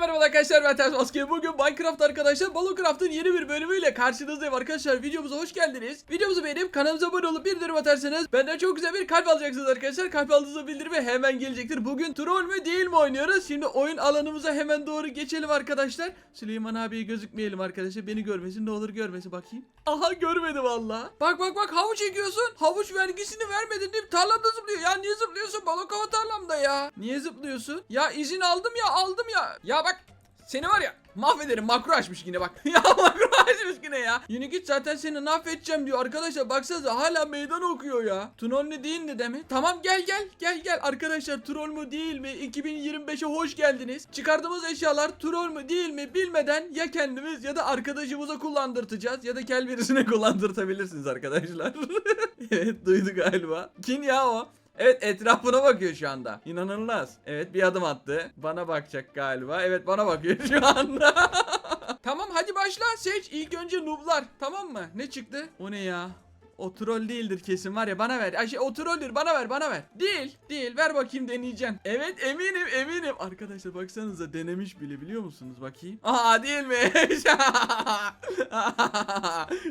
merhaba arkadaşlar ben Ters Maske. Bugün Minecraft arkadaşlar Balocraft'ın yeni bir bölümüyle karşınızdayım arkadaşlar. Videomuza hoş geldiniz. Videomuzu beğenip kanalımıza abone olup bildirim atarsanız benden çok güzel bir kalp alacaksınız arkadaşlar. Kalp aldığınızda bildirimi hemen gelecektir. Bugün troll mü değil mi oynuyoruz? Şimdi oyun alanımıza hemen doğru geçelim arkadaşlar. Süleyman abiye gözükmeyelim arkadaşlar. Beni görmesin ne olur görmesin bakayım. Aha görmedi valla. Bak bak bak havuç çekiyorsun. Havuç vergisini vermedin deyip tarlamda zıplıyor. Ya niye zıplıyorsun? Balokova tarlamda ya. Niye zıplıyorsun? Ya izin aldım ya aldım ya. Ya bak seni var ya mahvederim makro açmış yine bak. ya makro açmış yine ya. Yine git zaten seni mahvedeceğim diyor. Arkadaşlar baksanıza hala meydan okuyor ya. Troll ne değil mi deme. Tamam gel gel gel gel. Arkadaşlar troll mu değil mi? 2025'e hoş geldiniz. Çıkardığımız eşyalar troll mu değil mi bilmeden ya kendimiz ya da arkadaşımıza kullandırtacağız ya da kel birisine kullandırtabilirsiniz arkadaşlar. evet duydu galiba. Kim ya o? Evet etrafına bakıyor şu anda. İnanılmaz. Evet bir adım attı. Bana bakacak galiba. Evet bana bakıyor şu anda. tamam hadi başla seç. İlk önce nooblar. Tamam mı? Ne çıktı? O ne ya? O troll değildir kesin var ya bana ver. Ay şey o trollür bana ver bana ver. Değil değil ver bakayım deneyeceğim. Evet eminim eminim. Arkadaşlar baksanıza denemiş bile biliyor musunuz bakayım. Aa değil mi?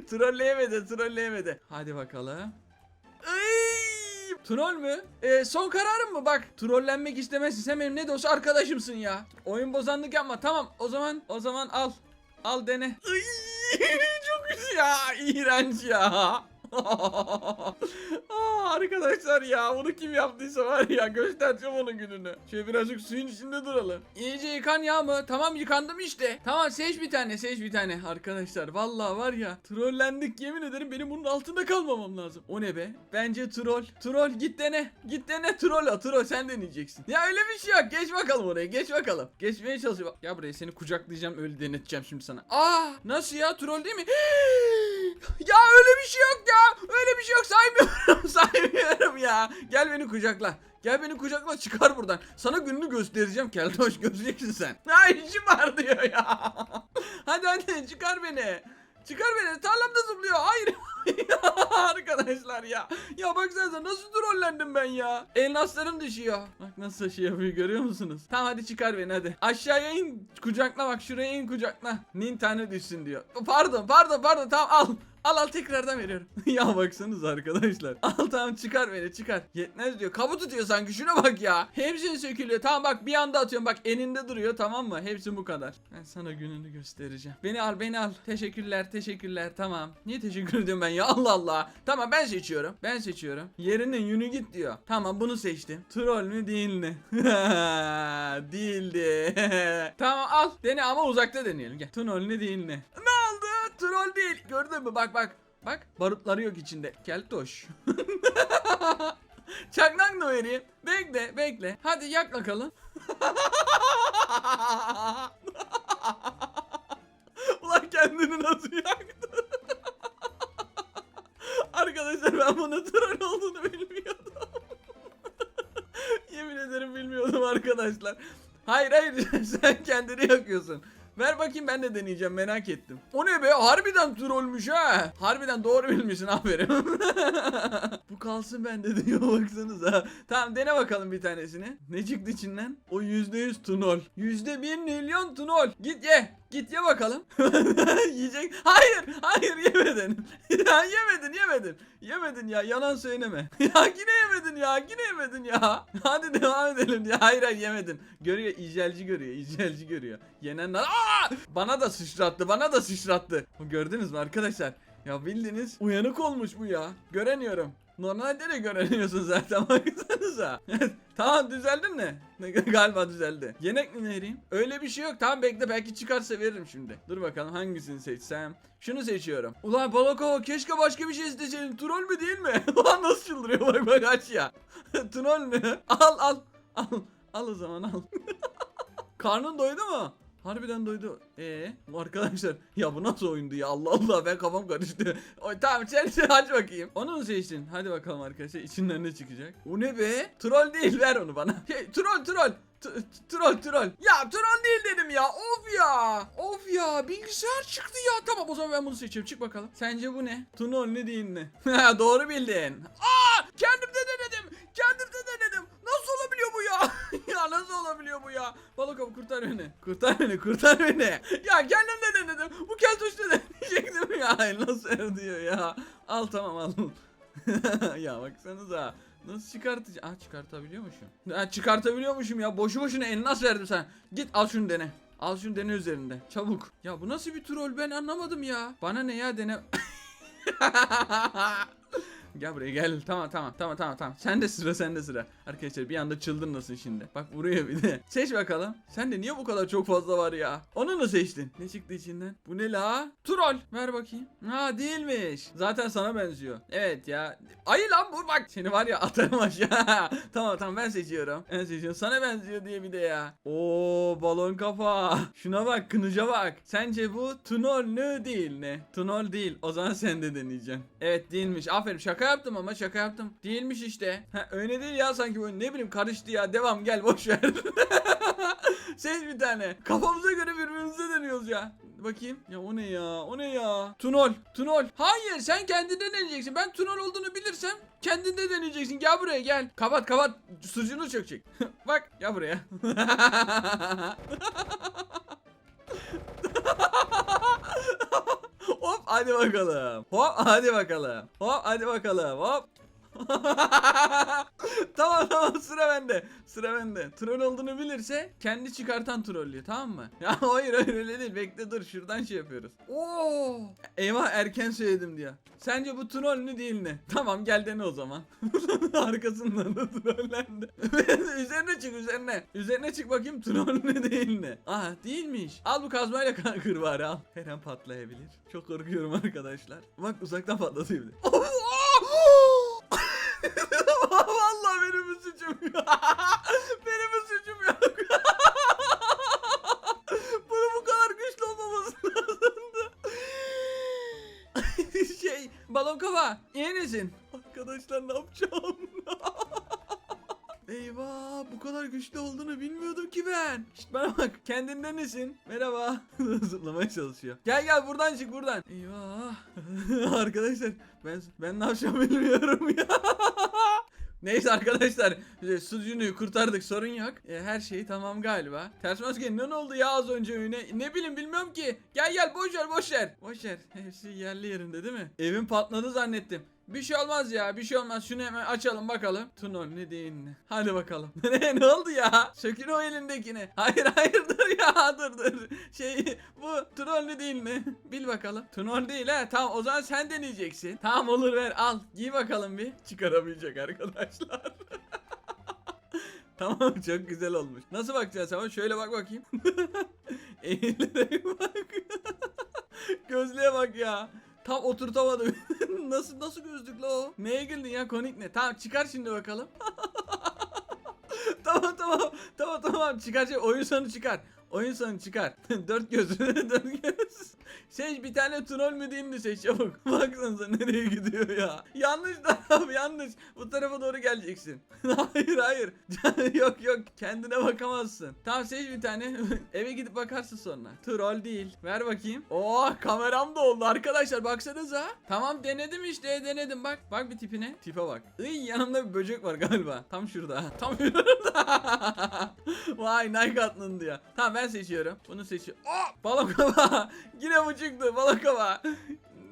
trolleyemedi trolleyemedi. Hadi bakalım. Ay! Troll mü? Ee, son kararım mı? Bak trollenmek istemezsin. Sen benim ne de olsa arkadaşımsın ya. Oyun bozanlık yapma. Tamam o zaman o zaman al. Al dene. Çok kötü ya. İğrenç ya. Arkadaşlar ya bunu kim yaptıysa var ya göstereceğim onun gününü. Şöyle birazcık suyun içinde duralım. İyice yıkan ya mı? Tamam yıkandım işte. Tamam seç bir tane seç bir tane. Arkadaşlar vallahi var ya trollendik yemin ederim benim bunun altında kalmamam lazım. O ne be? Bence troll. Troll git dene. Git dene troll o troll sen deneyeceksin. Ya öyle bir şey yok. Geç bakalım oraya geç bakalım. Geçmeye çalışıyor. Ya buraya seni kucaklayacağım öyle deneteceğim şimdi sana. Aa nasıl ya troll değil mi? ya öyle bir şey yok ya. Öyle bir şey yok saymıyorum saymıyorum ya. Gel beni kucakla. Gel beni kucakla çıkar buradan. Sana gününü göstereceğim Keltoş göreceksin sen. Ay işim var diyor ya. hadi hadi çıkar beni. Çıkar beni tarlamda zıplıyor. Hayır. Arkadaşlar ya. Ya baksanıza nasıl trollendim ben ya. Elmaslarım düşüyor. Bak nasıl şey yapıyor görüyor musunuz? Tamam hadi çıkar beni hadi. Aşağıya in kucakla bak şuraya in kucakla. Nin tane düşsün diyor. Pardon pardon pardon tamam al. Al al tekrardan veriyorum. ya baksanız arkadaşlar. Al tamam çıkar beni çıkar. Yetmez diyor. Kabı tutuyor sanki şuna bak ya. Hepsi sökülüyor. Tamam bak bir anda atıyorum. Bak eninde duruyor tamam mı? Hepsi bu kadar. Ben sana gününü göstereceğim. Beni al beni al. Teşekkürler teşekkürler tamam. Niye teşekkür ediyorum ben ya Allah Allah. Tamam ben seçiyorum. Ben seçiyorum. Yerinin yünü git diyor. Tamam bunu seçtim. Troll mü değil mi? Değildi. tamam al. Dene ama uzakta deneyelim. Gel. Troll mü değil? Ne oldu? Troll değil. Gördün mü? Bak bak. Bak barutları yok içinde. Keltoş. Çaknak da vereyim. Bekle bekle. Hadi yak bakalım. Ulan kendini nasıl yaktı? Arkadaşlar ben bunun troll olduğunu bilmiyordum. Yemin ederim bilmiyordum arkadaşlar. Hayır hayır sen kendini yakıyorsun. Ver bakayım ben de deneyeceğim merak ettim. O ne be harbiden trollmüş ha. Harbiden doğru bilmişsin aferin. Bu kalsın bende diyor baksanıza. Tamam dene bakalım bir tanesini. Ne çıktı içinden? O yüzde yüz tunol. Yüzde bir milyon tunol. Git ye. Git ye bakalım. Yiyecek. Hayır. Hayır yemedin. ya yemedin yemedin. Yemedin ya yalan söyleme. ya yine yemedin ya yine yemedin ya. Hadi devam edelim ya. Hayır hayır yemedin. Görüyor icelci görüyor icelci görüyor. Yenenler. Aa! Bana da sıçrattı bana da sıçrattı. Gördünüz mü arkadaşlar? Ya bildiğiniz uyanık olmuş bu ya. Göremiyorum. Normalde de göremiyorsun zaten baksanıza. tamam düzeldin mi? Galiba düzeldi. Yemek mi vereyim? Öyle bir şey yok. Tamam bekle belki çıkarsa veririm şimdi. Dur bakalım hangisini seçsem. Şunu seçiyorum. Ulan Balakova keşke başka bir şey isteseydim. Troll mü değil mi? Ulan nasıl çıldırıyor bak bak aç ya. Troll mü? Al al. Al. Al o zaman al. Karnın doydu mu? Harbiden doydu. Ee, arkadaşlar ya bu nasıl oyundu ya Allah Allah ben kafam karıştı. Oy, tamam sen sen aç bakayım. Onu mu seçtin? Hadi bakalım arkadaşlar içinden ne çıkacak? O ne be? Troll değil ver onu bana. Şey, troll troll. T- troll troll. Ya troll değil dedim ya. Of ya. Of ya. Bilgisayar çıktı ya. Tamam o zaman ben bunu seçiyorum. Çık bakalım. Sence bu ne? Troll ne değil ne? Doğru bildin. Aa! Kendim de denedim. Kendim de denedim. Nasıl olabiliyor bu ya? nasıl olabiliyor bu ya? Balık abi kurtar beni. Kurtar beni kurtar beni. Ya kendim de denedim. Bu kez tuşla deneyecektim ya. Nasıl diyor ya. Al tamam al. ya baksanıza. Nasıl çıkartacağım? Ah çıkartabiliyormuşum. Ha, çıkartabiliyormuşum ya. Boşu boşuna elmas verdim sen. Git al şunu dene. Al şunu dene üzerinde. Çabuk. Ya bu nasıl bir troll ben anlamadım ya. Bana ne ya dene. Gel buraya gel. Tamam tamam tamam tamam tamam. Sen de sıra sen de sıra. Arkadaşlar bir anda çıldırmasın şimdi. Bak buraya bir de. Seç bakalım. Sen de niye bu kadar çok fazla var ya? Onu mu seçtin? Ne çıktı içinden? Bu ne la? Troll. Ver bakayım. Ha değilmiş. Zaten sana benziyor. Evet ya. Ayı lan bu bak. Seni var ya atarım aşağı. tamam tamam ben seçiyorum. Ben seçiyorum. Sana benziyor diye bir de ya. Oo balon kafa. Şuna bak kınıca bak. Sence bu tunol ne değil ne? Tunol değil. O zaman sen de deneyeceksin. Evet değilmiş. Aferin şaka yaptım ama şaka yaptım. Değilmiş işte. Ha, öyle değil ya sanki böyle ne bileyim karıştı ya. Devam gel boş ver. Seç bir tane. Kafamıza göre birbirimize deniyoruz ya. Bakayım. Ya o ne ya? O ne ya? Tunol. Tunol. Hayır sen kendinde deneyeceksin. Ben tunol olduğunu bilirsem kendinde deneyeceksin. Gel buraya gel. Kapat kapat. Sucuğunu çökecek. Bak gel buraya. hadi bakalım. Hop hadi bakalım. Hop hadi bakalım. Hop. tamam tamam sıra bende. Sıra bende. Troll olduğunu bilirse kendi çıkartan trollüyor tamam mı? Ya hayır hayır öyle değil. Bekle dur şuradan şey yapıyoruz. Oo! Eyvah erken söyledim diyor. Sence bu troll mü değil mi? Tamam gel dene o zaman. Arkasından da trollendi. üzerine çık üzerine. Üzerine çık bakayım troll mü değil mi? Aha değilmiş. Al bu kazmayla kır bari al. Her an patlayabilir. Çok korkuyorum arkadaşlar. Bak uzaktan patlatıyor bir. Vallahi benim bir suçum yok. benim bir suçum yok. Bunu bu kadar güçlü olmaması lazımdı. şey balon kafa iyi misin? Arkadaşlar ne yapacağım? Eyvah bu kadar güçlü olduğunu bilmiyordum ki ben. Şşt bana bak kendinden nesin? Merhaba. Zıplamaya çalışıyor. Gel gel buradan çık buradan. Eyvah. Arkadaşlar ben ben ne yapacağım bilmiyorum ya. Neyse arkadaşlar e, sucuğunu kurtardık sorun yok. E, her şey tamam galiba. Ters maske ne oldu ya az önce öyle? Ne bileyim bilmiyorum ki. Gel gel boş ver boş ver. Boş. Hepsi yerli yerinde değil mi? Evim patladı zannettim. Bir şey olmaz ya bir şey olmaz şunu hemen açalım bakalım. Tunol ne değil ne. Hadi bakalım. ne, ne oldu ya? Sökün o elindekini. Hayır hayır dur ya dur dur. Şey bu Tunol ne değil ne? Bil bakalım. Tunol değil ha tamam o zaman sen deneyeceksin. Tamam olur ver al giy bakalım bir. Çıkaramayacak arkadaşlar. Tamam çok güzel olmuş. Nasıl bakacağız ama şöyle bak bakayım. Eğilerek bak. Gözlüğe bak ya. Tam oturtamadım. nasıl nasıl gözlük la o? Neye güldün ya konik ne? Tamam çıkar şimdi bakalım. tamam tamam tamam tamam çıkar şey oyun sonu çıkar. Oyun sonu çıkar. dört göz. dört göz. Seç bir tane troll mü değil mi seç çabuk. Baksanıza nereye gidiyor ya. Yanlış taraf yanlış. Bu tarafa doğru geleceksin. hayır hayır. yok yok kendine bakamazsın. Tamam seç bir tane. Eve gidip bakarsın sonra. Troll değil. Ver bakayım. Oh kameram da oldu arkadaşlar baksanıza. Tamam denedim işte denedim bak. Bak bir tipine. Tipe bak. Iy yanımda bir böcek var galiba. Tam şurada. Tam şurada. Vay Nike atlandı ya. Tamam ben seçiyorum. Bunu seçiyorum. Oh! Balon kafa. Yine bu çıktı. Balon kafa.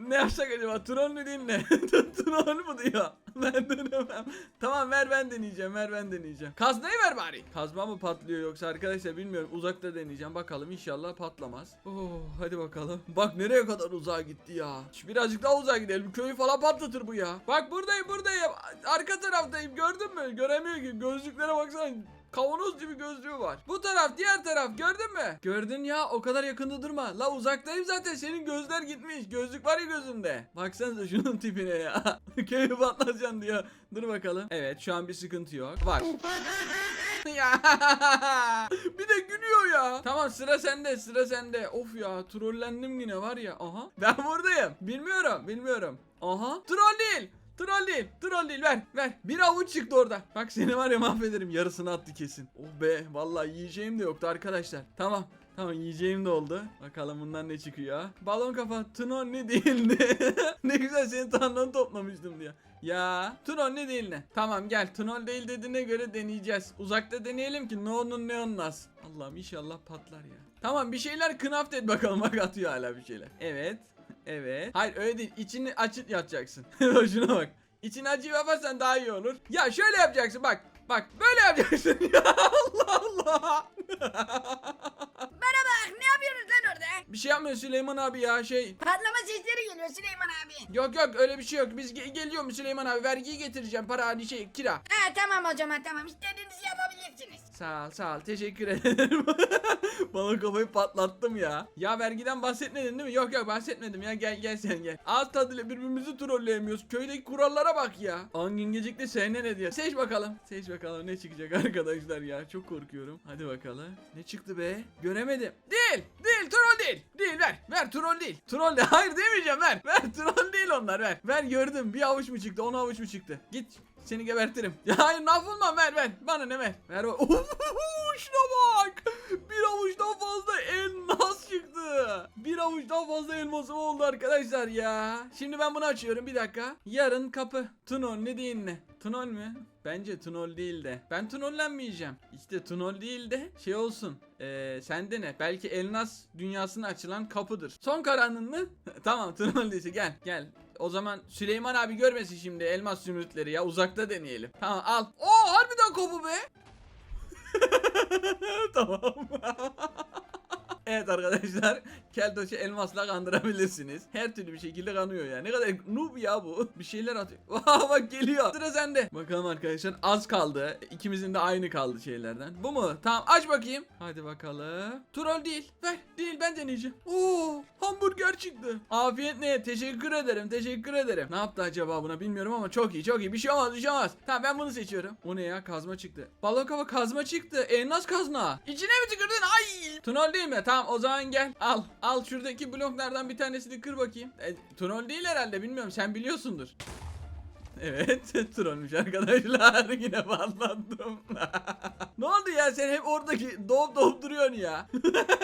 Ne yapsak acaba? Troll mü değil ne? Mu diyor? Ben denemem. Tamam ver ben deneyeceğim. Ver ben deneyeceğim. Kazmayı ver bari. Kazma mı patlıyor yoksa arkadaşlar bilmiyorum. Uzakta deneyeceğim. Bakalım inşallah patlamaz. Oh hadi bakalım. Bak nereye kadar uzağa gitti ya. Birazcık daha uzağa gidelim. Köyü falan patlatır bu ya. Bak buradayım buradayım. Arka taraftayım. Gördün mü? Göremiyor ki. Gözlüklere baksana. Kavanoz gibi gözlüğü var. Bu taraf diğer taraf gördün mü? Gördün ya o kadar yakında durma. La uzaktayım zaten senin gözler gitmiş. Gözlük var ya gözünde. Baksanıza şunun tipine ya. Köyü patlatacaksın diyor. Dur bakalım. Evet şu an bir sıkıntı yok. Var. ya. bir de gülüyor ya. Tamam sıra sende sıra sende. Of ya trollendim yine var ya. Aha. Ben buradayım. Bilmiyorum bilmiyorum. Aha. Troll değil. Troll değil. Troll değil. Ver. Ver. Bir avuç çıktı orada. Bak seni var ya mahvederim. Yarısını attı kesin. Oh be. Vallahi yiyeceğim de yoktu arkadaşlar. Tamam. Tamam yiyeceğim de oldu. Bakalım bundan ne çıkıyor. Balon kafa. Tron ne değildi. ne güzel seni tanrıdan toplamıştım diye. Ya Tron ne değil ne? Tamam gel Tron değil dediğine göre deneyeceğiz. Uzakta deneyelim ki ne onun ne olmaz. Allah'ım inşallah patlar ya. Tamam bir şeyler kınaft et bakalım bak atıyor hala bir şeyler. Evet. Evet. Hayır öyle değil. İçini açıp yatacaksın. Şuna bak. İçini açıp yaparsan daha iyi olur. Ya şöyle yapacaksın bak. Bak böyle yapacaksın ya Allah Allah. Bana bak ne yapıyorsunuz lan orada? bir şey yapmıyor Süleyman abi ya şey. Patlama sesleri geliyor Süleyman abi. Yok yok öyle bir şey yok. Biz ge- geliyor mu Süleyman abi? Vergiyi getireceğim. Para hani şey kira. Ha tamam o zaman tamam istediğinizi yapabilirsiniz. Sağ ol sağ ol teşekkür ederim. Bana kafayı patlattım ya. Ya vergiden bahsetmedin değil mi? Yok yok bahsetmedim ya gel gel sen gel. Ağız tadıyla birbirimizi trolleyemiyoruz. Köydeki kurallara bak ya. Angin gecikti sene ne diyor. Seç bakalım. Seç bakalım ne çıkacak arkadaşlar ya. Çok korkuyorum. Hadi bakalım. Ne çıktı be? Göremedim. Değil. Değil troll değil. Değil ver. Ver troll değil. Troll de hayır demeyeceğim ver. Ver troll değil onlar ver. Ver gördüm. Bir avuç mu çıktı? On avuç mu çıktı? Git seni gebertirim. Ya hayır laf olmam ver ver. Bana ne ver. Ver o. Şuna bak. Bir avuçtan fazla elmas çıktı. Bir avuçtan fazla elmasım oldu arkadaşlar ya. Şimdi ben bunu açıyorum bir dakika. Yarın kapı. Tunol ne değil ne? Tunol mü? Bence Tunol değil de. Ben Tunollenmeyeceğim. İşte Tunol değil de şey olsun. Ee, sende ne? Belki Elnas dünyasına açılan kapıdır. Son kararın mı? tamam Tunol değilse gel gel. O zaman Süleyman abi görmesin şimdi elmas zümrütleri ya uzakta deneyelim. Tamam al. Oo harbiden kapı be. tamam. Evet arkadaşlar Keltoş'u elmasla kandırabilirsiniz. Her türlü bir şekilde kanıyor ya. Ne kadar noob ya bu. Bir şeyler atıyor. Vaa bak geliyor. Sıra sende. Bakalım arkadaşlar az kaldı. İkimizin de aynı kaldı şeylerden. Bu mu? Tamam aç bakayım. Hadi bakalım. Troll değil. Ver. Değil ben deneyeceğim. Oo hamburger çıktı. Afiyet ne? Teşekkür ederim. Teşekkür ederim. Ne yaptı acaba buna bilmiyorum ama çok iyi çok iyi. Bir şey olmaz bir şey olmaz. Tamam ben bunu seçiyorum. O ne ya? Kazma çıktı. Balık hava kazma çıktı. Elmas kazma. İçine mi tükürdün? Ay. Troll değil mi? Tamam o zaman gel. Al. Al şuradaki bloklardan bir tanesini kır bakayım. E, troll değil herhalde bilmiyorum. Sen biliyorsundur. Evet trollmüş arkadaşlar yine patlattım. ne oldu ya sen hep oradaki doğup doğup duruyorsun ya.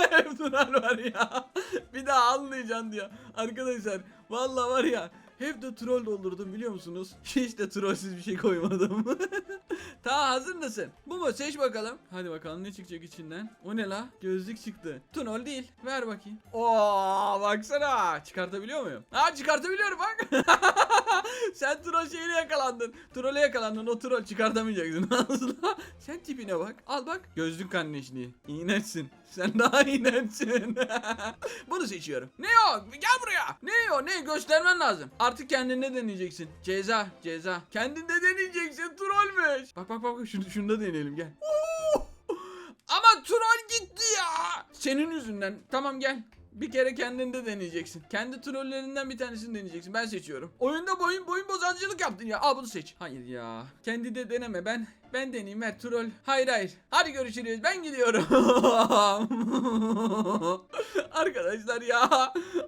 hep troll var ya. Bir daha anlayacaksın diyor. Arkadaşlar vallahi var ya hep de troll doldurdum biliyor musunuz? Hiç de trollsüz bir şey koymadım. tamam hazır mısın? Bu mu? Seç bakalım. Hadi bakalım ne çıkacak içinden. O ne la? Gözlük çıktı. Troll değil. Ver bakayım. Oo baksana. Çıkartabiliyor muyum? Ha çıkartabiliyorum bak. Sen troll şeyine yakalandın. Trolle yakalandın. O troll çıkartamayacaksın. Asla. Sen tipine bak. Al bak. Gözlük kardeşliği. İğneçsin. Sen daha iğneçsin. Bunu seçiyorum. Ne o? Gel buraya. Ne o? Ne? Göstermen lazım. Artık kendinde deneyeceksin. Ceza. Ceza. Kendinde deneyeceksin. Trollmüş. Bak bak bak. Şunu, şunu da deneyelim. Gel. Ama troll gitti ya. Senin yüzünden. Tamam gel. Bir kere kendinde deneyeceksin. Kendi trollerinden bir tanesini deneyeceksin. Ben seçiyorum. Oyunda boyun boyun bozancılık yaptın ya. Al bunu seç. Hayır ya. Kendi de deneme. Ben ben deneyeyim ver troll. Hayır hayır. Hadi görüşürüz. Ben gidiyorum. Arkadaşlar ya.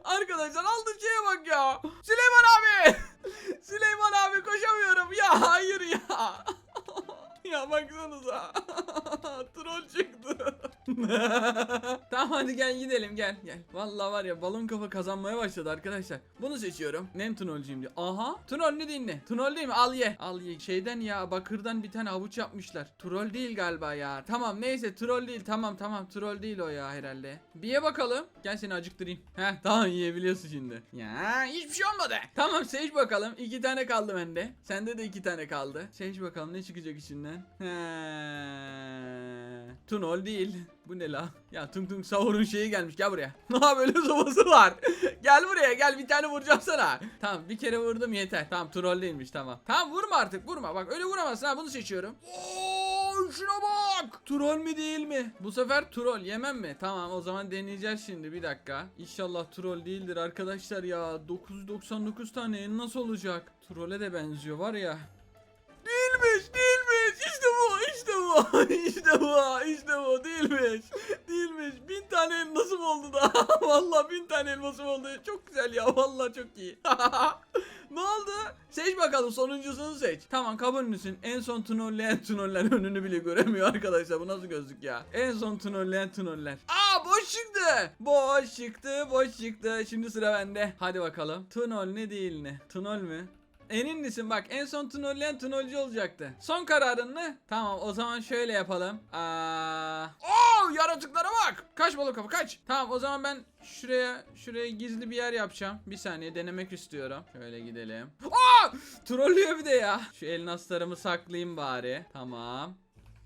Arkadaşlar aldığım şeye bak ya. Süleyman abi. Süleyman abi koşamıyorum. Ya hayır ya. Ya baksanıza. Troll çıktı. tamam hadi gel gidelim gel gel. Vallahi var ya balon kafa kazanmaya başladı arkadaşlar. Bunu seçiyorum. Nem trollcuyum diyor. Aha. Troll ne ne? Troll değil mi? Al ye. Al ye. Şeyden ya bakırdan bir tane avuç yapmışlar. Troll değil galiba ya. Tamam neyse troll değil. Tamam tamam troll değil o ya herhalde. Bir ye bakalım. Gel seni acıktırayım. Heh tamam yiyebiliyorsun şimdi. Ya hiçbir şey olmadı. Tamam seç bakalım. İki tane kaldı bende. Sende de iki tane kaldı. Seç bakalım ne çıkacak içinden. He. Tunol değil. Bu ne la? Ya tung tung savurun şeyi gelmiş. Gel buraya. Ha böyle sobası var. gel buraya gel bir tane vuracağım sana. Tamam bir kere vurdum yeter. Tamam troll değilmiş tamam. Tamam vurma artık vurma. Bak öyle vuramazsın ha bunu seçiyorum. Oo, şuna bak. Troll mi değil mi? Bu sefer troll yemem mi? Tamam o zaman deneyeceğiz şimdi bir dakika. İnşallah troll değildir arkadaşlar ya. 999 tane nasıl olacak? Trolle de benziyor var ya. Değilmiş, değilmiş. İşte bu, işte bu, işte bu, işte bu. Değilmiş, değilmiş. Bin tane elmasım oldu da. Vallahi bin tane elmasım oldu. Çok güzel ya, vallahi çok iyi. Ne oldu? Seç bakalım sonuncusunu seç. Tamam kabul müsün? En son tünolleyen tünoller önünü bile göremiyor arkadaşlar. Bu nasıl gözlük ya? En son tünolleyen tünoller. Aa boş çıktı. Boş çıktı, boş çıktı. Şimdi sıra bende. Hadi bakalım. Tünol ne değil ne? Tünol mü? Emin misin bak en son tünolleyen tünolcu olacaktı. Son kararın mı? Tamam o zaman şöyle yapalım. Aa... Oo yaratıklara bak. Kaç balık kafa kaç. Tamam o zaman ben şuraya şuraya gizli bir yer yapacağım. Bir saniye denemek istiyorum. Şöyle gidelim. Aa! Trollüyor bir de ya. Şu elnaslarımı saklayayım bari. Tamam.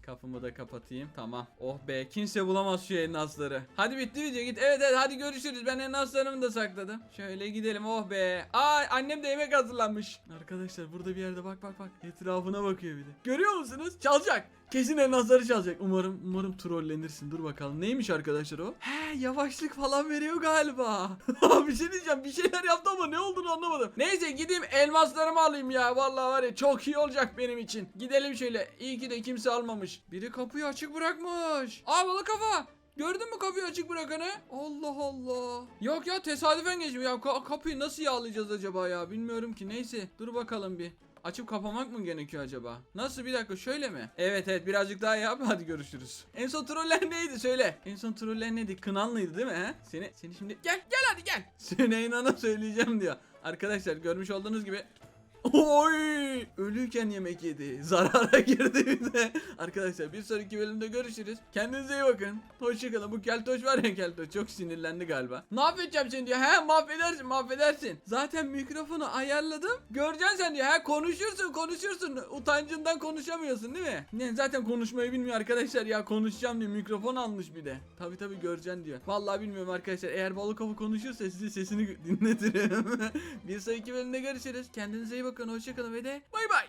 Kapımı da kapatayım. Tamam. Oh be kimse bulamaz şu elnasları. Hadi bitti video git. Evet evet hadi görüşürüz. Ben elnaslarımı da sakladım. Şöyle gidelim oh be. Ay annem de yemek hazırlanmış. Arkadaşlar burada bir yerde bak bak bak. Etrafına bakıyor bir de. Görüyor musunuz? Çalacak. Kesin elnasları çalacak. Umarım umarım trollenirsin. Dur bakalım. Neymiş arkadaşlar o? He yavaşlık falan veriyor galiba. bir şey diyeceğim. Bir şeyler yaptı ama ne olduğunu anlamadım. Neyse gideyim elmaslarımı alayım ya. Vallahi var ya çok iyi olacak benim için. Gidelim şöyle. İyi ki de kimse almamış. Biri kapıyı açık bırakmış. Aa balık kafa. Gördün mü kapıyı açık bırakanı? Allah Allah. Yok ya tesadüfen geçmiyor. Ya ka- kapıyı nasıl yağlayacağız acaba ya? Bilmiyorum ki. Neyse. Dur bakalım bir. Açıp kapamak mı gerekiyor acaba? Nasıl bir dakika şöyle mi? Evet evet birazcık daha yap hadi görüşürüz. En son troller neydi söyle. En son troller neydi? Kınanlıydı değil mi he? Seni seni şimdi gel gel hadi gel. Süneynan'a söyleyeceğim diyor. Arkadaşlar görmüş olduğunuz gibi Oy! Ölüyken yemek yedi. Zarara girdi bir de. Arkadaşlar bir sonraki bölümde görüşürüz. Kendinize iyi bakın. Hoşçakalın. Bu keltoş var ya keltoş. Çok sinirlendi galiba. Mahvedeceğim seni diyor. He mahvedersin mahvedersin. Zaten mikrofonu ayarladım. Göreceksin sen diyor. He konuşursun konuşursun. Utancından konuşamıyorsun değil mi? Ne zaten konuşmayı bilmiyor arkadaşlar ya. Konuşacağım diyor. Mikrofon almış bir de. Tabi tabi göreceksin diyor. Vallahi bilmiyorum arkadaşlar. Eğer balık avı konuşursa size sesini dinletirim. bir sonraki bölümde görüşürüz. Kendinize iyi bakın. Hoşçakalın ve de Bye bye.